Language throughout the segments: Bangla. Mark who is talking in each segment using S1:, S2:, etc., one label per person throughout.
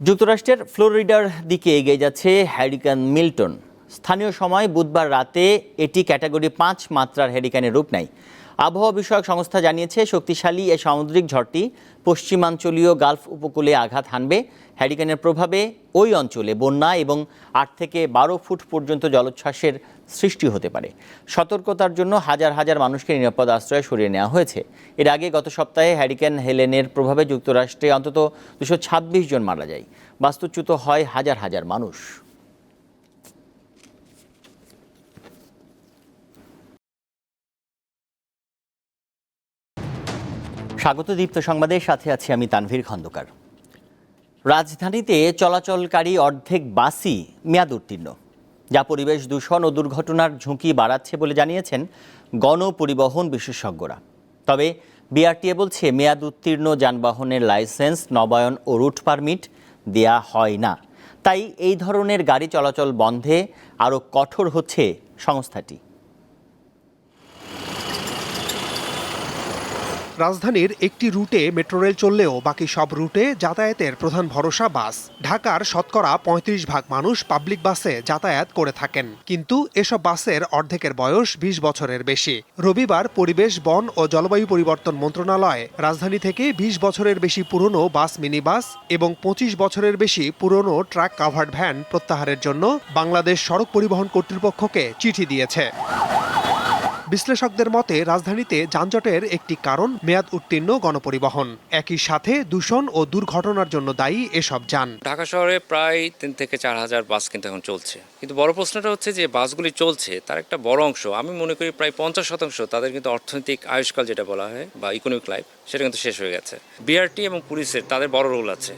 S1: যুক্তরাষ্ট্রের ফ্লোরিডার দিকে এগিয়ে যাচ্ছে হ্যারিকান মিল্টন। স্থানীয় সময় বুধবার রাতে এটি ক্যাটাগরি পাঁচ মাত্রার হ্যারিকানের রূপ নেয়। আবহাওয়া বিষয়ক সংস্থা জানিয়েছে, শক্তিশালী এ সামুদ্রিক ঝড়টি পশ্চিমাঞ্চলীয় গালফ উপকূলে আঘাত হানবে। হ্যারিকেনের প্রভাবে ওই অঞ্চলে বন্যা এবং আট থেকে বারো ফুট পর্যন্ত জলোচ্ছ্বাসের সৃষ্টি হতে পারে। সতর্কতার জন্য হাজার হাজার মানুষকে নিরাপদ আশ্রয়ে সরিয়ে নেওয়া হয়েছে। এর আগে গত সপ্তাহে হ্যারিকেন হেলেনের প্রভাবে যুক্তরাষ্ট্রে অন্তত দুশো জন মারা যায়। বাস্তুচ্যুত হয় হাজার হাজার মানুষ। স্বাগত দীপ্ত সংবাদের সাথে আছি আমি তানভীর খন্দকার। রাজধানীতে চলাচলকারী অর্ধেক বাসই মেয়াদ উত্তীর্ণ যা পরিবেশ দূষণ ও দুর্ঘটনার ঝুঁকি বাড়াচ্ছে বলে জানিয়েছেন গণপরিবহন বিশেষজ্ঞরা। তবে বিআরটিএ বলছে মেয়াদ উত্তীর্ণ যানবাহনের লাইসেন্স, নবায়ন ও রুট পারমিট দেয়া হয় না। তাই এই ধরনের গাড়ি চলাচল বন্ধে আরও কঠোর হচ্ছে সংস্থাটি।
S2: রাজধানীর একটি রুটে মেট্রো রেল চললেও বাকি সব রুটে যাতায়াতের প্রধান ভরসা বাস। ঢাকার শতকরা পঁয়ত্রিশ ভাগ মানুষ পাবলিক বাসে যাতায়াত করে থাকেন। কিন্তু এসব বাসের অর্ধেকের বয়স ২০ বছরের বেশি। রবিবার পরিবেশ, বন ও জলবায়ু পরিবর্তন মন্ত্রণালয় রাজধানী থেকে ২০ বছরের বেশি পুরনো বাস মিনি বাস এবং ২৫ বছরের বেশি পুরনো ট্রাক কাভার্ড ভ্যান প্রত্যাহারের জন্য বাংলাদেশ সড়ক পরিবহন কর্তৃপক্ষকে চিঠি দিয়েছে। বিশ্লেষকদের মতে, রাজধানীতে যানজটের একটি কারণ মেয়াদ উত্তীর্ণ গণপরিবহন। একই সাথে দূষণ ও দুর্ঘটনার জন্য দায়ী এসব যান।
S3: ঢাকা শহরে প্রায় তিন থেকে চার হাজার বাস কিন্তু এখন চলছে। কিন্তু বড় প্রশ্নটা হচ্ছে যে, বাসগুলি চলছে, তার একটা বড় অংশ, আমি মনে করি প্রায় পঞ্চাশ শতাংশ, তাদের কিন্তু অর্থনৈতিক আয়ুষ্কাল যেটা বলা হয়, বা ইকোনমিক লাইফ সেটা কিন্তু শেষ হয়ে গেছে। বিআরটি এবং পুলিশের তাদের বড় রোল আছে।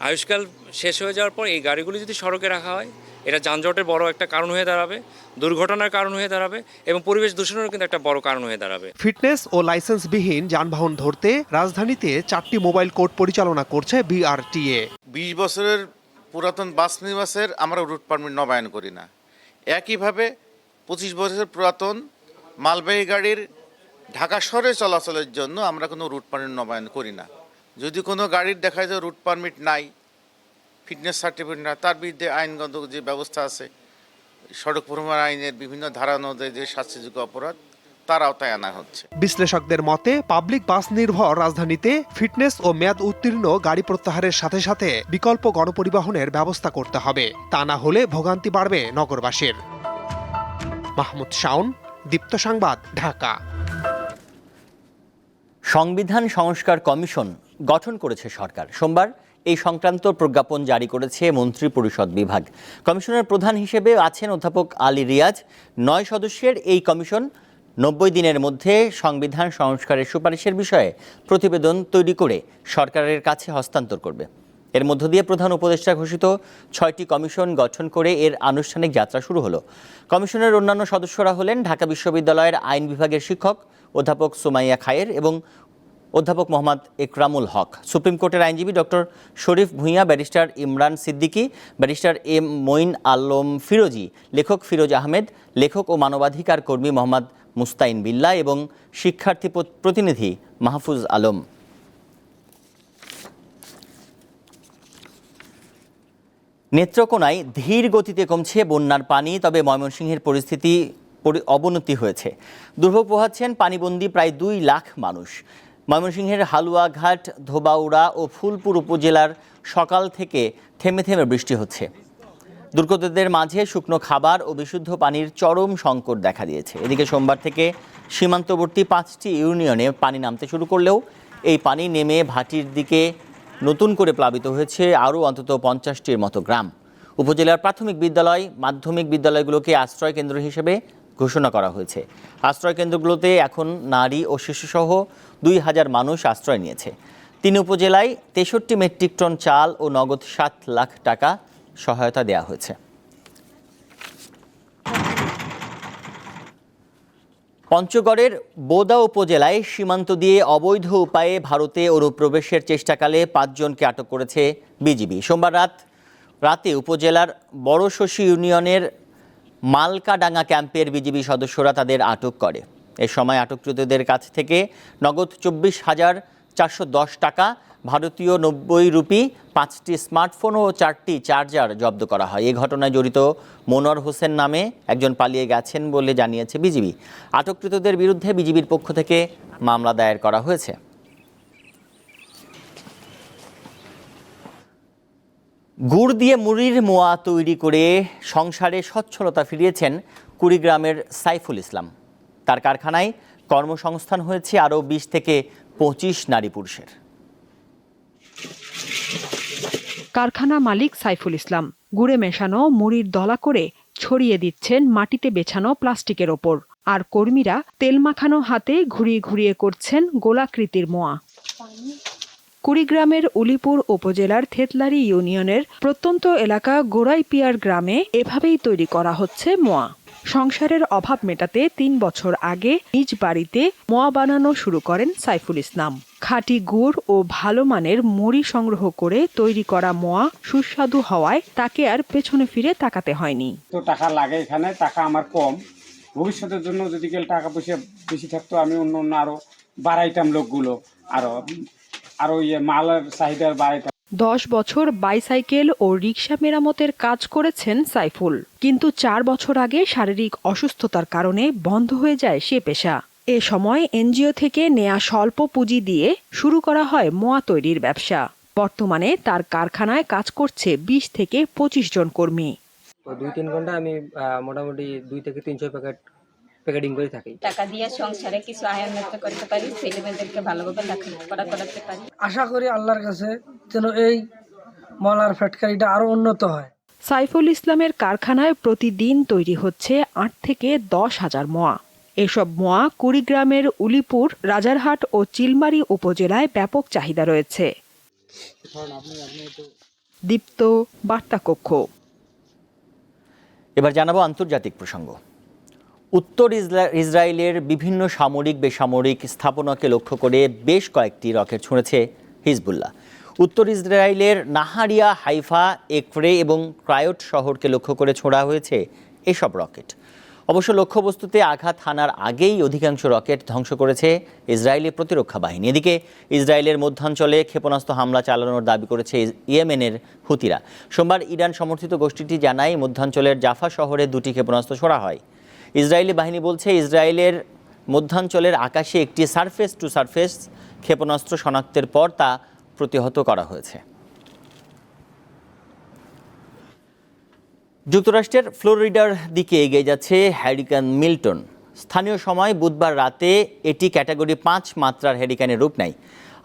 S3: আয়ুষ্কাল শেষ হয়ে যাওয়ার পর এই গাড়িগুলি যদি সড়কে রাখা হয় এটা যানজটের বড় একটা কারণ হয়ে দাঁড়াবে দুর্ঘটনার কারণ হয়ে দাঁড়াবে এবং পরিবেশ দূষণেরও কিন্তু একটা বড় কারণ হয়ে দাঁড়াবে।
S2: ফিটনেস ও লাইসেন্সবিহীন যানবাহন ধরতে রাজধানীতে চারটি মোবাইল কোর্ট পরিচালনা করছে বিআরটিএ।
S4: বিশ বছরের পুরাতন বাস নিবাসের আমরা রুট পারমিট নবায়ন করি না। একইভাবে পঁচিশ বছরের পুরাতন মালবাহী গাড়ির ঢাকা শহরে চলাচলের জন্য আমরা কোনো রুট পারমিট নবায়ন করি না। যদি কোনো গাড়ির দেখা যায় রুট পারমিট নাই ফিটনেস সার্টিফিকেট না তার বিরুদ্ধে আইনগত যে ব্যবস্থা আছে সড়ক পরিবহন আইনের বিভিন্ন ধারা অনুযায়ী যে শাস্তিযোগ্য অপরাধ তার আওতায় আনা হচ্ছে।
S2: বিশ্লেষকদের মতে পাবলিক বাস নির্ভর রাজধানীতে ফিটনেস ও মেয়াদ উত্তীর্ণ গাড়ি প্রত্যাহারের সাথে সাথে বিকল্প গণপরিবহনের ব্যবস্থা করতে হবে। তা না হলে ভোগান্তি বাড়বে নগরবাসীর। মাহমুদ শাওন দীপ্ত সংবাদ ঢাকা।
S1: সংবিধান সংস্কার কমিশন গঠন করেছে সরকার। সোমবার এই সংক্রান্ত প্রজ্ঞাপন জারি করেছে মন্ত্রী পরিষদ বিভাগ। কমিশনের প্রধান হিসেবে আছেন অধ্যাপক আলী রিয়াজ। নয় সদস্যের এই কমিশন নব্বই দিনের মধ্যে সংবিধান সংস্কারের সুপারিশের বিষয়ে প্রতিবেদন তৈরি করে সরকারের কাছে হস্তান্তর করবে। এর মধ্য দিয়ে প্রধান উপদেষ্টা ঘোষিত ছয়টি কমিশন গঠন করে এর আনুষ্ঠানিক যাত্রা শুরু হলো। কমিশনের অন্যান্য সদস্যরা হলেন ঢাকা বিশ্ববিদ্যালয়ের আইন বিভাগের শিক্ষক অধ্যাপক সুমাইয়া খায়ের এবং অধ্যাপক মোহাম্মদ একরামুল হক, সুপ্রিম কোর্টের আইনজীবী doctor Sharif Bhuiyan, barrister Imran Siddiqui, barrister M Moin Alam Firozi, লেখক ফিরোজ আহমেদ, লেখক ও মানবাধিকার কর্মী মোহাম্মদ মুস্তাইন বিল্লা এবং শিক্ষার্থী প্রতিনিধি মাহফুজ আলম। নেত্রকোনায় ধীর গতিতে কমছে বন্যার পানি, তবে ময়মনসিংহের পরিস্থিতি অবনতি হয়েছে। দুর্ভোগ পোহাচ্ছেন পানিবন্দী প্রায় দুই লাখ মানুষ। ময়মনসিংহের হালুয়াঘাট, ধোবাউড়া ও ফুলপুর উপজেলার সকাল থেকে থেমে থেমে বৃষ্টি হচ্ছে। দুর্গতদের মাঝে শুকনো খাবার ও বিশুদ্ধ পানির চরম সংকট দেখা দিয়েছে। এদিকে সোমবার থেকে সীমান্তবর্তী পাঁচটি ইউনিয়নে পানি নামতে শুরু করলেও এই পানি নেমে ভাটির দিকে নতুন করে প্লাবিত হয়েছে আরও অন্তত পঞ্চাশটির মতো গ্রাম। উপজেলার প্রাথমিক বিদ্যালয়, মাধ্যমিক বিদ্যালয়গুলোকে আশ্রয় কেন্দ্র হিসেবে ঘোষণা করা হয়েছে। আশ্রয় কেন্দ্রগুলোতে এখন নারী ও শিশুসহ দুই হাজার মানুষ আশ্রয় নিয়েছে। তিন উপজেলায় তেষট্টি মেট্রিক টন চাল ও নগদ সাত লাখ টাকা সহায়তা দেওয়া হয়েছে। পঞ্চগড়ের বোদা উপজেলায় সীমান্ত দিয়ে অবৈধ উপায়ে ভারতে অনুপ্রবেশের চেষ্টাকালে পাঁচজনকে আটক করেছে বিজিবি। সোমবার রাত, রাতে উপজেলার বড়শশী ইউনিয়নের মালকাডাঙ্গা ক্যাম্পের বিজিবি সদস্যরা তাদের আটক করে। এ সময় আটককৃতদের কাছ থেকে নগদ চব্বিশ হাজার চারশো দশ টাকা, ভারতীয় নব্বই রুপি, পাঁচটি স্মার্টফোন ও চারটি চার্জার জব্দ করা হয়। এ ঘটনায় জড়িত মনোয়ার হোসেন নামে একজন পালিয়ে গেছেন বলে জানিয়েছে বিজিবি। আটককৃতদের বিরুদ্ধে বিজিবির পক্ষ থেকে মামলা দায়ের করা হয়েছে। গুড় দিয়ে মুড়ির মোয়া তৈরি করে সংসারে সচ্ছলতা ফিরিয়েছেন কুড়িগ্রামের সাইফুল ইসলাম। তার কারখানায় কর্মসংস্থান হয়েছে আরও বিশ থেকে পঁচিশ নারী পুরুষের।
S5: কারখানা মালিক সাইফুল ইসলাম, গুড়ে মেশানো, মুড়ির দলা করে ছড়িয়ে দিচ্ছেন মাটিতে বেছানো প্লাস্টিকের ওপর। আর কর্মীরা তেল মাখানো হাতে ঘুরিয়ে ঘুরিয়ে করছেন গোলাকৃতির মোয়া। কুড়িগ্রামের উলিপুর উপজেলার থেতলারি ইউনিয়নের প্রত্যন্ত এলাকা গোড়াইপিয়ার গ্রামে এভাবেই তৈরি করা হচ্ছে মোয়া। সংসারের অভাব মেটাতে তিন বছর আগে নিজ বাড়িতে মোয়া বানানো শুরু করেন সাইফুল ইসলাম। খাঁটি গুড় ও ভালো মানের মুড়ি সংগ্রহ করে তৈরি করা মোয়া সুস্বাদু হওয়ায় তাকে আর পেছনে ফিরে তাকাতে হয়নি।
S6: তো টাকা লাগে এখানে, টাকা আমার কম। ভবিষ্যতের জন্য যদি টাকা পয়সা বেশি থাকতো, আমি অন্য অন্য আরও বাড়াইতাম লোকগুলো, আরও আরও ইয়ে মালের চাহিদা বাড়াইতাম
S5: দশ বছর বাইসাইকেল ও রিক্সা মেরামতের কাজ করেছেন সাইফুল। কিন্তু চার বছর আগে শারীরিক অসুস্থতার কারণে বন্ধ হয়ে যায় সে পেশা। এ সময় এনজিও থেকে নেয়া স্বল্প পুঁজি দিয়ে শুরু করা হয় মোয়া তৈরির ব্যবসা। বর্তমানে তার কারখানায় কাজ করছে বিশ থেকে পঁচিশ জন কর্মী।
S7: দুই তিন ঘণ্টা আমি আহ, মোটামুটি দুই থেকে তিনশো প্যাকেট প্যাকেটিং করে থাকি।
S8: টাকা দিয়ে সংসারে কিছু আয় উন্নত করতে পারি ছেলে মেয়েদেরকে ভালোভাবে লেখাপড়া করাতে পারি।
S9: আশা করি আল্লাহর কাছে যেন এই মলার ফ্যাক্টরিটা আরও উন্নত হয়।
S5: সাইফুল ইসলামের কারখানায় প্রতিদিন তৈরি হচ্ছে আট থেকে দশ হাজার মোয়া। এসব মোয়া কুড়িগ্রামের উলিপুর রাজারহাট ও চিলমারি উপজেলায় ব্যাপক চাহিদা রয়েছে। দীপ্ত বার্তা কক্ষ
S1: এবার জানাব আন্তর্জাতিক প্রসঙ্গ। উত্তর ইসরা- ইসরায়েলের বিভিন্ন সামরিক, বেসামরিক স্থাপনাকে লক্ষ্য করে বেশ কয়েকটি রকেট ছুঁড়েছে হিজবুল্লাহ। উত্তর ইসরায়েলের নাহারিয়া, হাইফা একফরে এবং ক্রায়োট শহরকে লক্ষ্য করে ছোড়া হয়েছে এসব রকেট। অবশ্য লক্ষ্যবস্তুতে আঘাত হানার আগেই অধিকাংশ রকেট ধ্বংস করেছে ইসরায়েলি প্রতিরক্ষা বাহিনী। এদিকে ইসরায়েলের মধ্যাঞ্চলে ক্ষেপণাস্ত্র হামলা চালানোর দাবি করেছে ইয়েমেনের হুতিরা। সোমবার ইরান সমর্থিত গোষ্ঠীটি জানায়, মধ্যাঞ্চলের জাফা শহরে দুটি ক্ষেপণাস্ত্র ছোড়া হয়। ইসরায়েলি বাহিনী বলছে ইসরায়েলের মধ্যাঞ্চলের আকাশে একটি সারফেস টু সারফেস ক্ষেপণাস্ত্র শনাক্তের পর তা প্রতিহত করা হয়েছে। যুক্তরাষ্ট্রের ফ্লোরিডার দিকে এগিয়ে যাচ্ছে হ্যারিকেন মিল্টন। স্থানীয় সময় বুধবার রাতে এটি ক্যাটাগরি পাঁচ মাত্রার হ্যারিকেনের রূপ নেয়।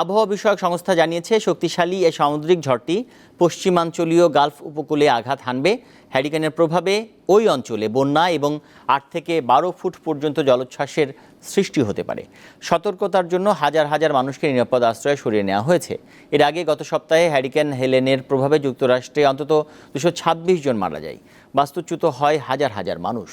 S1: আবহাওয়া বিষয়ক সংস্থা জানিয়েছে, শক্তিশালী এ সামুদ্রিক ঝড়টি পশ্চিমাঞ্চলীয় গালফ উপকূলে আঘাত হানবে। হ্যারিকেনের প্রভাবে ওই অঞ্চলে বন্যা এবং আট থেকে বারো ফুট পর্যন্ত জলোচ্ছ্বাসের সৃষ্টি হতে পারে। সতর্কতার জন্য হাজার হাজার মানুষকে নিরাপদ আশ্রয়ে সরিয়ে নেওয়া হয়েছে। এর আগে গত সপ্তাহে হ্যারিকেন হেলেনের প্রভাবে যুক্তরাষ্ট্রে অন্তত দুশো জন মারা যায়। বাস্তুচ্যুত হয় হাজার হাজার মানুষ।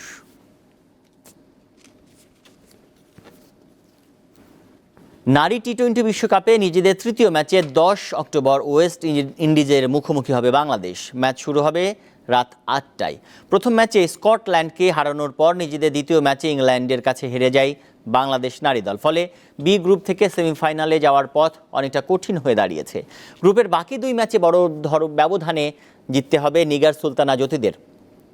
S1: নারী টি টোয়েন্টি বিশ্বকাপে নিজেদের তৃতীয় ম্যাচে দশ অক্টোবর ওয়েস্ট ইন্ডি- ইন্ডিজের মুখোমুখি হবে বাংলাদেশ। ম্যাচ শুরু হবে রাত আটটায়। প্রথম ম্যাচে স্কটল্যান্ডকে হারানোর পর নিজেদের দ্বিতীয় ম্যাচে ইংল্যান্ডের কাছে হেরে যায় বাংলাদেশ নারী দল। ফলে বি গ্রুপ থেকে সেমিফাইনালে যাওয়ার পথ অনেকটা কঠিন হয়ে দাঁড়িয়েছে। গ্রুপের বাকি দুই ম্যাচে বড় ধর ব্যবধানে জিততে হবে নিগার সুলতানা জ্যোতিদের।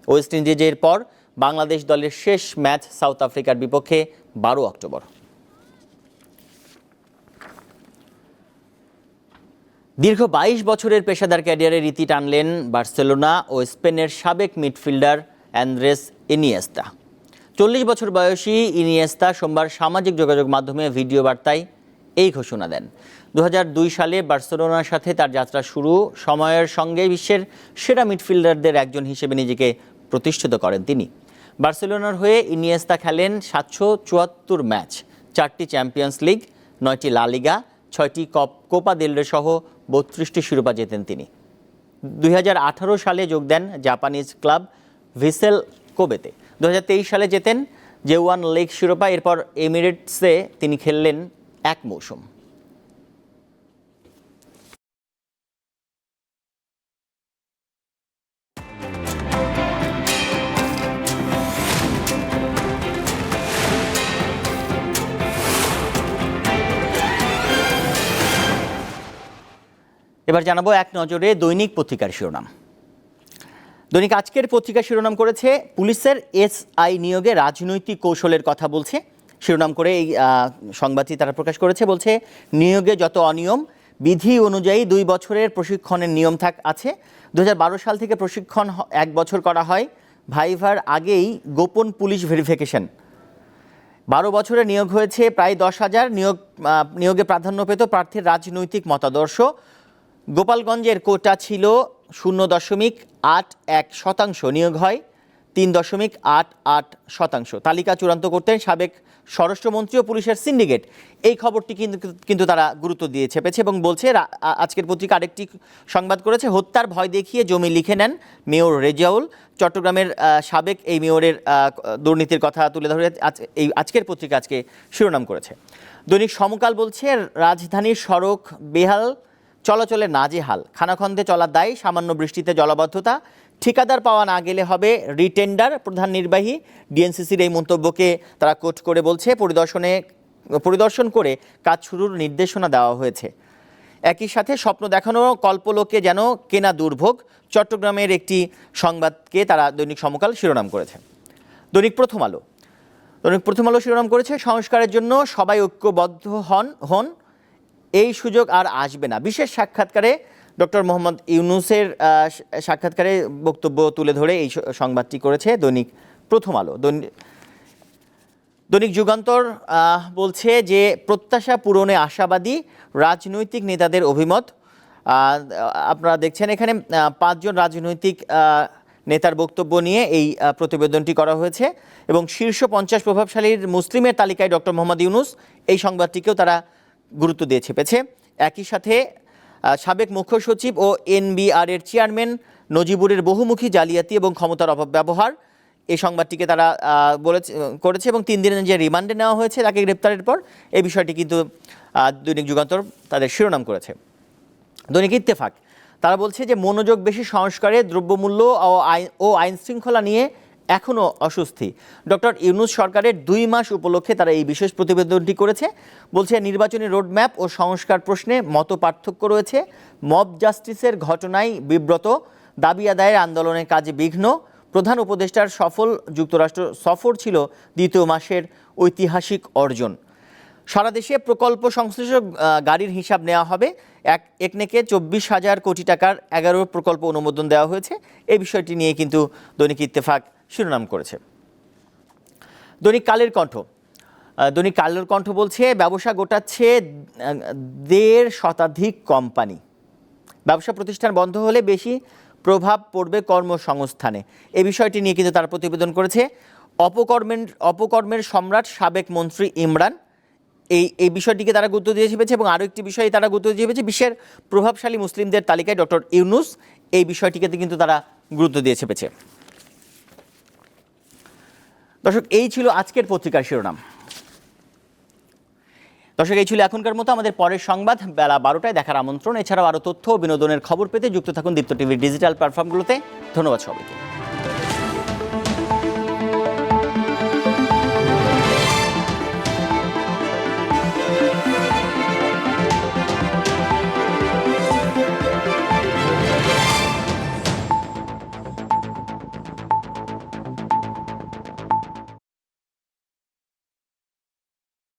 S1: ওয়েস্ট ইন্ডিজের পর বাংলাদেশ দলের শেষ ম্যাচ সাউথ আফ্রিকার বিপক্ষে বারো অক্টোবর। দীর্ঘ বাইশ বছরের পেশাদার ক্যারিয়ারে রীতি টানলেন বার্সেলোনা ও স্পেনের সাবেক মিডফিল্ডার অ্যান্দ্রেস ইনিয়েস্তা। চল্লিশ বছর বয়সী ইনিয়েস্তা সোমবার সামাজিক যোগাযোগ মাধ্যমে ভিডিও বার্তায় এই ঘোষণা দেন। দু হাজার দুই সালে বার্সেলোনার সাথে তার যাত্রা শুরু, সময়ের সঙ্গে বিশ্বের সেরা মিডফিল্ডারদের একজন হিসেবে নিজেকে প্রতিষ্ঠিত করেন তিনি। বার্সেলোনার হয়ে ইনিয়েস্তা খেলেন সাতশো চুয়াত্তর ম্যাচ, চারটি চ্যাম্পিয়ন্স লিগ, নয়টি লা লিগা, ছয়টি কপ, কোপা দেলরে সহ বত্রিশটি শিরোপা জেতেন তিনি। দুই হাজার আঠারো সালে যোগ দেন জাপানিজ ক্লাব ভিসেল কোবেতে। দু হাজার তেইশ সালে জেতেন জেওয়ান লেগ শিরোপা, এরপর এমিরেটসে তিনি খেললেন এক মৌসুম। এবার জানাব এক নজরে দৈনিক পত্রিকার শিরোনাম। দৈনিক আজকের পত্রিকা শিরোনাম করেছে, পুলিশের এসআই নিয়োগে রাজনৈতিক কৌশলের কথা বলছে। শিরোনাম করে এই সংবাদটি তারা প্রকাশ করেছে, বলছে, নিয়োগে যত অনিয়ম, বিধি অনুযায়ী দুই বছরের প্রশিক্ষণের নিয়ম থাক, আছে। দু হাজার বারো সাল থেকে প্রশিক্ষণ এক বছর করা হয়। ভাইভার আগেই গোপন পুলিশ ভেরিফিকেশন। বারো বছরে নিয়োগ হয়েছে প্রায় দশ হাজার। নিয়োগ নিয়োগে প্রাধান্য পেত প্রার্থীর রাজনৈতিক মতাদর্শ। গোপালগঞ্জের কোটা ছিল শূন্য দশমিক আট এক শতাংশ নিয়োগ হয়, তিন দশমিক আট আট শতাংশ। তালিকা চূড়ান্ত করতেন সাবেক স্বরাষ্ট্রমন্ত্রী ও পুলিশের সিন্ডিকেট। এই খবরটি কিন্তু কিন্তু তারা গুরুত্ব দিয়ে চেপেছে এবং বলছে আজকের পত্রিকা আরেকটি সংবাদ করেছে, হত্যার ভয় দেখিয়ে জমি লিখে নেন মেয়র রেজাউল। চট্টগ্রামের সাবেক এই মেয়রের দুর্নীতির কথা তুলে ধরে এই আজকের পত্রিকা আজকে শিরোনাম করেছে। দৈনিক সমকাল বলছে, রাজধানীর সড়ক বেহাল চলাচলে নাজেহাল। খানাখন্দে চলার দায়, সামান্য বৃষ্টিতে জলাবদ্ধতা। ঠিকাদার পাওয়া না গেলে হবে রিটেন্ডার প্রধান নির্বাহী। ডিএনসিসির এই মন্তব্যকে তারা কোট করে বলছে, পরিদর্শনে, পরিদর্শন করে কাজ শুরুর নির্দেশনা দেওয়া হয়েছে। একই সাথে স্বপ্ন দেখানো কল্পলোকে যেন কেনা দুর্ভোগ, চট্টগ্রামের একটি সংবাদকে তারা দৈনিক সমকাল শিরোনাম করেছে। দৈনিক প্রথম আলো। দৈনিক প্রথম আলো শিরোনাম করেছে, সংস্কারের জন্য সবাই ঐক্যবদ্ধ হন হন। এই সুযোগ আর আসবে না। বিশেষ সাক্ষাৎকারে ডক্টর মোহাম্মদ ইউনুসের সাক্ষাৎকারে বক্তব্য তুলে ধরে এই সংবাদটি করেছে দৈনিক প্রথম আলো। দৈনিক যুগান্তর বলছে যে প্রত্যাশা পূরণে আশাবাদী রাজনৈতিক নেতাদের অভিমত। আপনারা দেখছেন এখানে পাঁচজন রাজনৈতিক নেতার বক্তব্য নিয়ে এই প্রতিবেদনটি করা হয়েছে এবং শীর্ষ পঞ্চাশ প্রভাবশালীর মুসলিমের তালিকায় ডক্টর মোহাম্মদ ইউনুস। এই সংবাদটিকেও তারা গুরুত্ব দিয়ে ছেপেছে। একই সাথে সাবেক মুখ্য সচিব ও এনবিআর এর চেয়ারম্যান নজিবুরের বহুমুখী জালিয়াতি এবং ক্ষমতার অপব্যবহার এই সংবাদটিকে তারা বলেছে, করেছে এবং তিন দিনের যে রিমান্ডে নেওয়া হয়েছে তাকে গ্রেপ্তারের পর এই বিষয়টি কিন্তু দৈনিক যুগান্তর তাদের শিরোনাম করেছে। দৈনিক ইত্তেফাক, তারা বলছে যে মনোযোগ বেশি সংস্কারে দ্রব্যমূল্য ও আইন ও আইন শৃঙ্খলা নিয়ে এখনও অস্বস্তি। ডক্টর ইউনুস সরকারের দুই মাস উপলক্ষে তারা এই বিশেষ প্রতিবেদনটি করেছে। বলছে, নির্বাচনী রোডম্যাপ ও সংস্কার প্রশ্নে মত পার্থক্য রয়েছে। মব জাস্টিসের ঘটনায় বিব্রত। দাবি আদায়ের আন্দোলনের কাজে বিঘ্ন। প্রধান উপদেষ্টার সফল যুক্তরাষ্ট্র সফর ছিল দ্বিতীয় মাসের ঐতিহাসিক অর্জন। সারা দেশে প্রকল্প সংশ্লিষ্ট গাড়ির হিসাব নেওয়া হবে। এক একনেকে চব্বিশ হাজার কোটি টাকার এগারো প্রকল্প অনুমোদন দেওয়া হয়েছে। এই বিষয়টি নিয়ে কিন্তু দৈনিক ইত্তেফাক শিরোনাম করেছে। দৈনিক কালের কণ্ঠ। দৈনিক কালের কণ্ঠ বলছে, ব্যবসা গোটাচ্ছে দেড় শতাধিক কোম্পানি। ব্যবসা প্রতিষ্ঠান বন্ধ হলে বেশি প্রভাব পড়বে কর্মসংস্থানে। এ বিষয়টি নিয়ে কিন্তু তারা প্রতিবেদন করেছে। অপকর্মের অপকর্মের সম্রাট সাবেক মন্ত্রী ইমরান। এই এই বিষয়টিকে তারা গুরুত্ব দিয়ে চেপেছে এবং আরও একটি বিষয়ে তারা গুরুত্ব দিয়ে চেপেছে বিশ্বের প্রভাবশালী মুসলিমদের তালিকায় ডক্টর ইউনুস। এই বিষয়টিকে কিন্তু তারা গুরুত্ব দিয়ে চেপেছে দর্শক, এই ছিল আজকের পত্রিকার শিরোনাম। দর্শক, এই ছিল এখনকার মতো। আমাদের পরের সংবাদ বেলা বারোটায় দেখার আমন্ত্রণ। এছাড়াও আরও তথ্য ও বিনোদনের খবর পেতে যুক্ত থাকুন দীপ্ত টিভির ডিজিটাল প্ল্যাটফর্মগুলোতে। ধন্যবাদ সবাইকে।